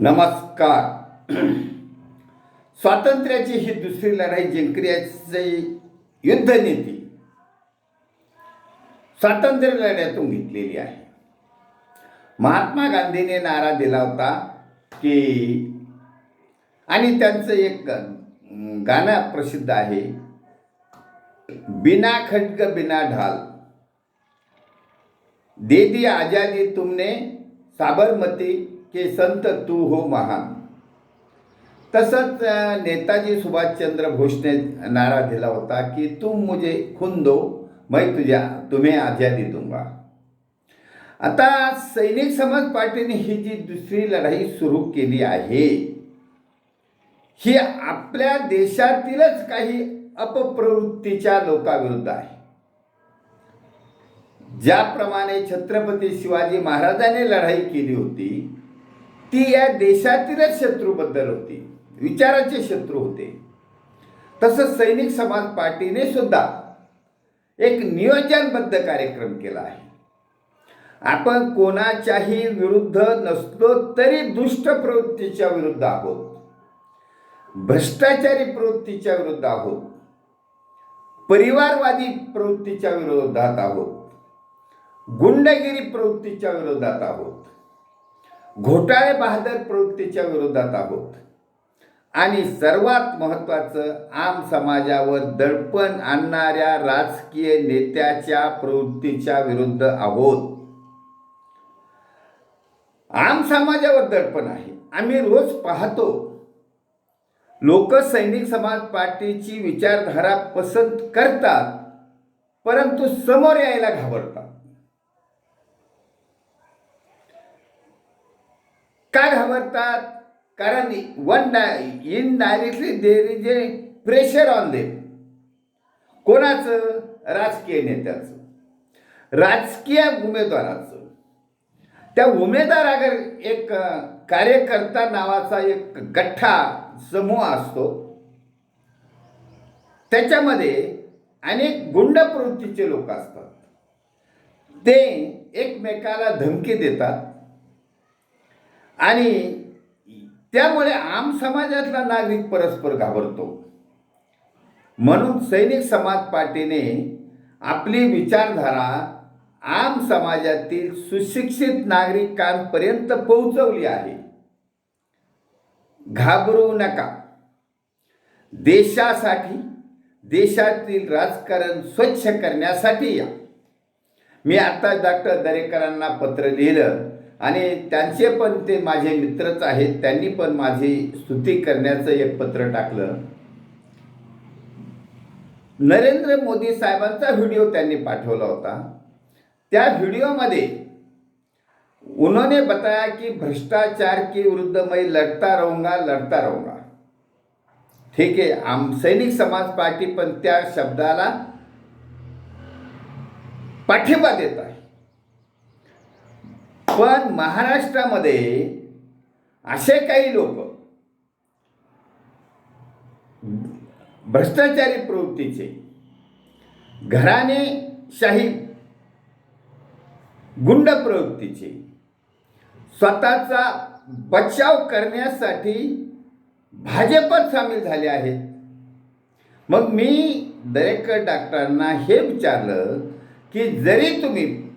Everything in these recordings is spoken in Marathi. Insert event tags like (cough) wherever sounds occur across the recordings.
नमस्कार. स्वातंत्र्याची ही दुसरी लढाई जिंकण्याची युद्धनीती स्वातंत्र्य लढ्यातून घेतलेली आहे. महात्मा गांधीने नारा दिला होता की आणि त्यांचं एक गाणं प्रसिद्ध आहे बिना खड्ग बिना ढाल. दे दी आजादी तुमने साबरमती की संत तू हो महान. तसंच नेताजी सुभाषचंद्र बोसने नारा दिला होता की तुम मुझे खून दो मैं तुझ्या तुम्ही आझादी दूंगा. आता सैनिक समाज पार्टीने ही जी दुसरी लढाई सुरू केली आहे ही आपल्या देशातीलच काही अपप्रवृत्तीच्या लोकाविरुद्ध आहे. ज्याप्रमाणे छत्रपती शिवाजी महाराजांनी लढाई केली होती ती या देशातीलच शत्रूबद्दल होती. विचाराचे शत्रू होते. तसंच सैनिक समाज पार्टीने सुद्धा एक नियोजनबद्ध कार्यक्रम केला आहे. आपण कोणाच्याही विरुद्ध नसलो तरी दुष्ट प्रवृत्तीच्या विरुद्ध आहोत. भ्रष्टाचारी प्रवृत्तीच्या विरुद्ध आहोत. परिवारवादी प्रवृत्तीच्या विरोधात आहोत. गुंडगिरी प्रवृत्तीच्या विरोधात आहोत. घोटाळे बहादर प्रवृत्तीच्या विरोधात आहोत. आणि सर्वात महत्त्वाचं आम समाजावर दडपण आणणाऱ्या राजकीय नेत्याच्या प्रवृत्तीच्या विरुद्ध आहोत. आम समाजावर दडपण आहे. आम्ही रोज पाहतो. लोक सैनिक समाज पार्टीची विचारधारा पसंत करतात परंतु समोर यायला घाबरतात. का घाबरतात? कारण one in directly there is a pressure on them कोणाचं? राजकीय नेत्याचं. राजकीय उमेदवाराचं. त्या उमेदवार अगर एक कार्यकर्ता नावाचा एक गठ्ठा समूह असतो त्याच्यामध्ये अनेक गुंड प्रवृत्तीचे लोक असतात. ते एकमेकाला धमकी देतात. आणि त्यामुळे आम समाजातला नागरिक परस्पर घाबरतो. म्हणून सैनिक समाज पार्टीने आपली विचारधारा आम समाजातील सुशिक्षित नागरिकांपर्यंत पोहोचवली आहे. घाबरू नका. देशासाठी देशातील राजकारण स्वच्छ करण्यासाठी या. मी आता डॉक्टर दरेकरांना पत्र लिहिलं. आणि त्यांचे पण ते माझे मित्रच आहेत त्यांनी पण माझी स्तुती करण्याचं एक पत्र टाकलं. नरेंद्र मोदी साहेबांचा व्हिडिओ त्यांनी पाठवला होता. त्या व्हिडिओमध्ये उन्होंने बताया कि भ्रष्टाचार के विरुद्ध मैं लढता रहूंगा लढता रहूंगा. ठीक आहे आम सैनिक समाज पार्टी पण त्या शब्दाला पाठिंबा देत आहे. पण महाराष्ट्रामध्ये असे काही लोक भ्रष्टाचारी प्रवृत्तीचे घराणेशाही गुंड प्रवृत्तीचे स्वतःचा बचाव करण्यासाठी भाजपात सामील झाले आहेत. मग मी दरेक डॉक्टरांना हे विचारलं की जरी तुम्ही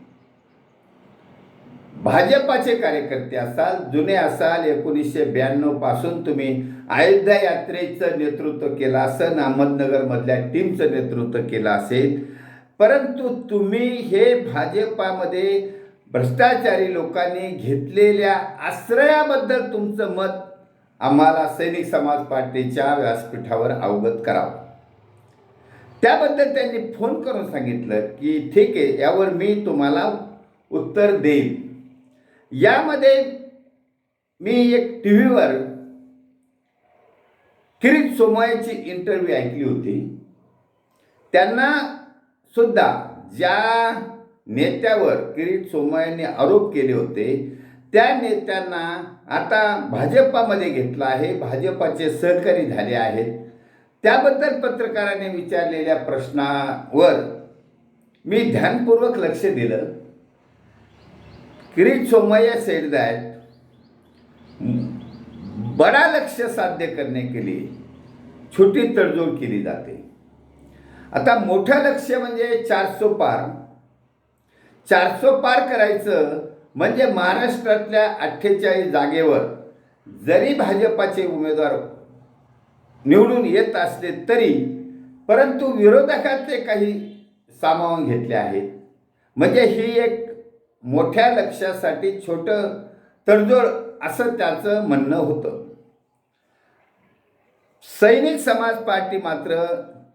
भाजपाचे कार्यकर्ते असाल जुने असाल एकोणीसशे ब्याण्णवपासून तुम्ही अयोध्या यात्रेचं नेतृत्व केलं असेल अहमदनगरमधल्या टीमचं नेतृत्व केलं असेल परंतु तुम्ही हे भाजपामध्ये भ्रष्टाचारी लोकांनी घेतलेल्या आश्रयाबद्दल तुमचं मत आम्हाला सैनिक समाज पार्टीच्या व्यासपीठावर अवगत करावं. त्याबद्दल त्यांनी फोन करून सांगितलं की ठीक आहे यावर मी तुम्हाला उत्तर देईन. यामध्ये मी एक टी व्हीवर किरीट सोमयची इंटरव्ह्यू ऐकली होती. त्यांना सुद्धा ज्या नेत्यावर किरीट सोमयने आरोप केले होते त्या नेत्यांना आता भाजपामध्ये घेतलं आहे भाजपाचे सहकारी झाले आहेत. त्याबद्दल पत्रकाराने विचारलेल्या प्रश्नावर मी ध्यानपूर्वक लक्ष दिलं. किरीट सोमय्या सेड that बडा लक्ष्य साध्य करने के लिए छोटी तडजोड केली जाते. आता मोठं लक्ष म्हणजे चारसो पार. चारसो पार करायचं म्हणजे महाराष्ट्रातल्या अठ्ठेचाळीस जागेवर जरी भाजपाचे उमेदवार निवडून येत असले तरी परंतु विरोधकातले काही सामावून घेतले आहेत. म्हणजे ही एक मोठ्या लक्ष्यासाठी छोटं तडजोड असं त्याचं म्हणणं होतं. सैनिक समाज पार्टी मात्र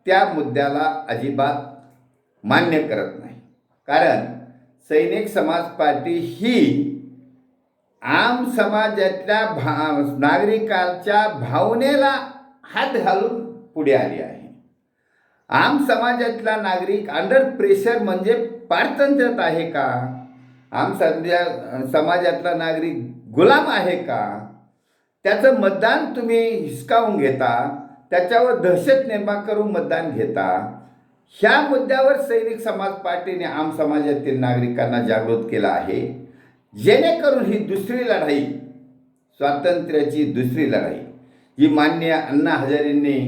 त्या मुद्द्याला अजिबात मान्य करत नाही. कारण सैनिक समाज पार्टी ही आम समाजातल्या भा नागरिकांच्या भावनेला हात घालून पुढे आली आहे. आम समाजातला नागरिक अंडर प्रेशर म्हणजे पारतंत्र्यात आहे का? आम सध्या समाजातला नागरिक गुलाम आहे का? त्याचं मतदान तुम्ही हिसकावून घेता त्याच्यावर दहशत निर्माण करून मतदान घेता. ह्या मुद्द्यावर सैनिक समाज पार्टीने आम समाजातील नागरिकांना जागृत केलं आहे. जेणेकरून ही दुसरी लढाई स्वातंत्र्याची दुसरी लढाई जी मान्य अण्णा हजारेंनी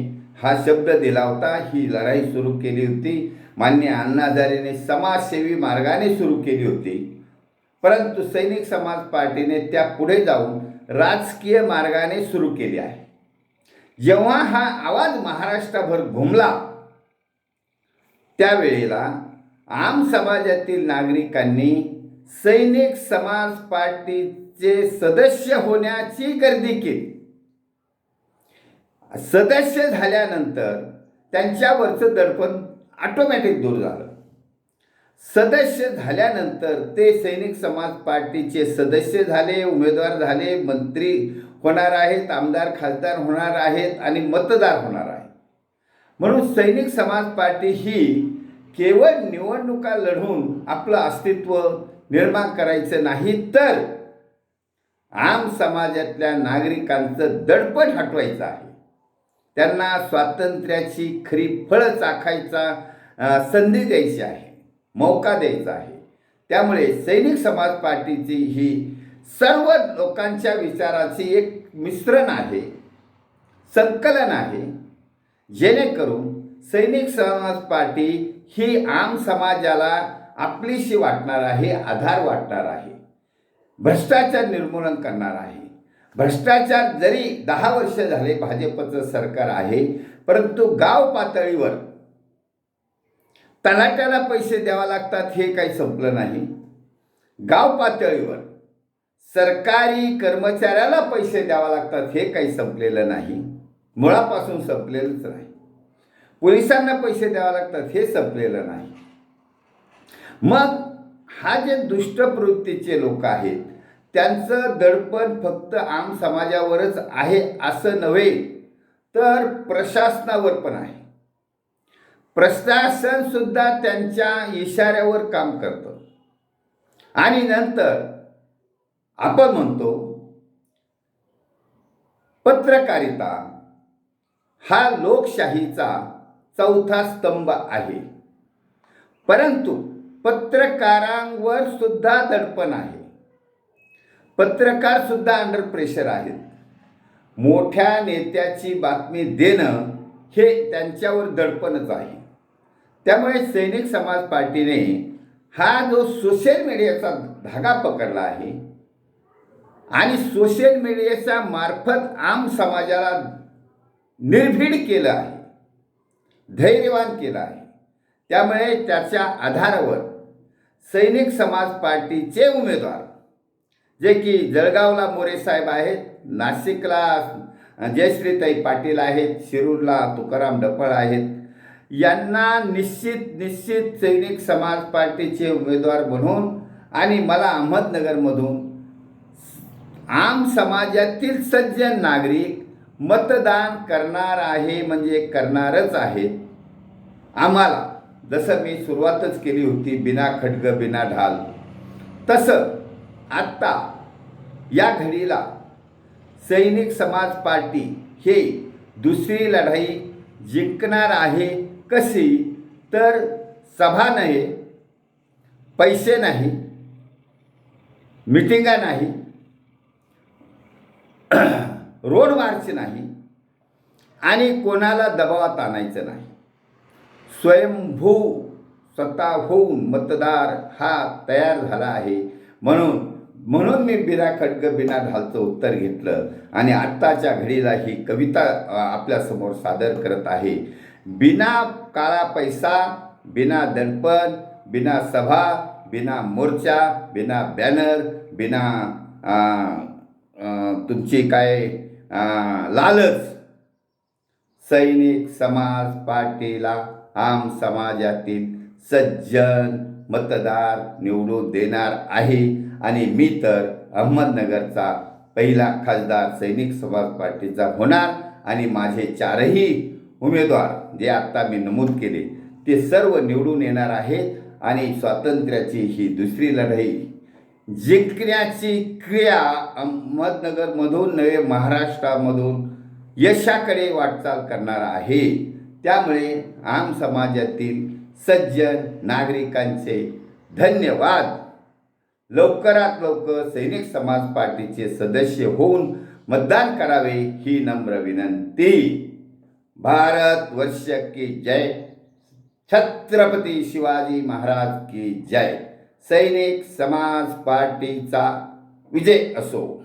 हा शब्द दिला होता ही लढाई सुरू केली होती. मान्य अण्णा हजारेने समाजसेवी मार्गाने सुरू केली होती. परंतु सैनिक समाज पार्टीने त्या पुढे जाऊन राजकीय मार्गाने सुरू केली आहे. जेव्हा हा आवाज महाराष्ट्रभर घुमला त्यावेळेला आम समाजातील नागरिकांनी सैनिक समाज पार्टीचे सदस्य होण्याची गर्दी केली. सदस्य झाल्यानंतर त्यांच्यावरचं दडपण ऑटोमॅटिक दूर झालं. सदस्य झाल्यानंतर ते सैनिक समाज पार्टीचे सदस्य झाले उमेदवार झाले मंत्री होणार आहेत आमदार खासदार होणार आहेत आणि मतदार होणार आहे म्हणून सैनिक समाज पार्टी ही केवळ निवडणुका लढून आपलं अस्तित्व निर्माण करायचं नाही तर आम समाजातल्या नागरिकांचं दडपण हटवायचं आहे. त्यांना स्वातंत्र्याची खरी फळं चाखायचा संधी द्यायची आहे. मौका द्यायचा आहे. त्यामुळे सैनिक समाज पार्टीची ही सर्व लोकांच्या विचाराची एक मिश्रण आहे संकलन आहे. जेणेकरून सैनिक समाज पार्टी ही आम समाजाला आपलीशी वाटणार आहे आधार वाटणार आहे. भ्रष्टाचार निर्मूलन करणार आहे. भ्रष्टाचार जरी दहा वर्ष झाले भाजपचं सरकार आहे परंतु गाव पातळीवर तलाट्याला पैसे द्यावा लागतात हे काही संपलं नाही. गाव पातळीवर सरकारी कर्मचाऱ्याला पैसे द्यावा लागतात हे काही संपलेलं नाही. मुळापासून संपलेलंच नाही. पोलिसांना पैसे द्यावा लागतात हे संपलेलं नाही. मग हा जे दुष्ट प्रवृत्तीचे लोक आहेत त्यांचं दडपण फक्त आम समाजावरच आहे असं नव्हे तर प्रशासनावर पण आहे. प्रशासन सुद्धा त्यांच्या इशाऱ्यावर काम करतं. आणि नंतर आपण म्हणतो पत्रकारिता हा लोकशाहीचा चौथा स्तंभ आहे. परंतु पत्रकारांवर सुद्धा दडपण आहे. पत्रकार सुद्धा अंडर प्रेशर आहेत. मोठ्या नेत्याची बातमी देणं हे त्यांच्यावर दडपणच आहे. त्यामुळे सैनिक समाज पार्टीने हा जो सोशल मीडियाचा धागा पकडला आहे आणि सोशल मीडियाच्या मार्फत आम समाजाला निर्भीड केलं आहे धैर्यवान केलं आहे. त्यामुळे त्याच्या आधारावर सैनिक समाज पार्टीचे उमेदवार जे की जळगावला मोरे साहेब आहेत नाशिकला जयश्रीताई पाटील आहेत शिरूरला तुकाराम डफळ आहेत यांना निश्चित निश्चित सैनिक समाज पार्टीचे उमेदवार बनवून आणि मला अहमदनगरमधून आम समाजातील सज्जन नागरिक मतदान करणार आहे म्हणजे करणारच आहे. आम्हाला जसं मी सुरुवातच केली होती बिना खड्ग बिना ढाल तसं आत्ता या घडीला सैनिक समाज पार्टी हे दुसरी लढाई जिंकणार आहे कशी? तर सभा नाही पैसे नाही मिटिंगा नाही (clears throat) रोड मार्च नाही आणि कोणाला दबावात आणायचं नाही. स्वयंभू स्वतः होऊन मतदार हा तयार झाला आहे. म्हणून म्हणून मी बिना खडग बिना ढालचं उत्तर घेतलं. आणि आत्ताच्या घडीला ही कविता आपल्यासमोर सादर करत आहे. बिना काळा पैसा बिना दडपण बिना सभा बिना मोर्चा बिना बॅनर बिना तुमची काय लालच. सैनिक समाज पार्टीला आम समाजातील सज्जन मतदार निवडून देणार आहे. आणि मी तर अहमदनगरचा पहिला खासदार सैनिक समाज पार्टीचा होणार. आणि माझे चारही उमेदवार जे आत्ता मी नमूद केले ते सर्व निवडून येणार आहेत आणि स्वातंत्र्याची ही दुसरी लढाई. जिंकण्याची क्रिया अहमदनगरमधून नवे महाराष्ट्रामधून यशाकडे वाटचाल करणार आहे. त्यामुळे आम समाजातील सज्जन नागरिकांचे धन्यवाद. लवकरात लवकर सैनिक समाज पार्टीचे सदस्य होऊन मतदान करावे ही नम्र विनंती. भारतवर्ष की जय। छत्रपती शिवाजी महाराज की जय। सैनिक समाज पार्टीचा विजय असो।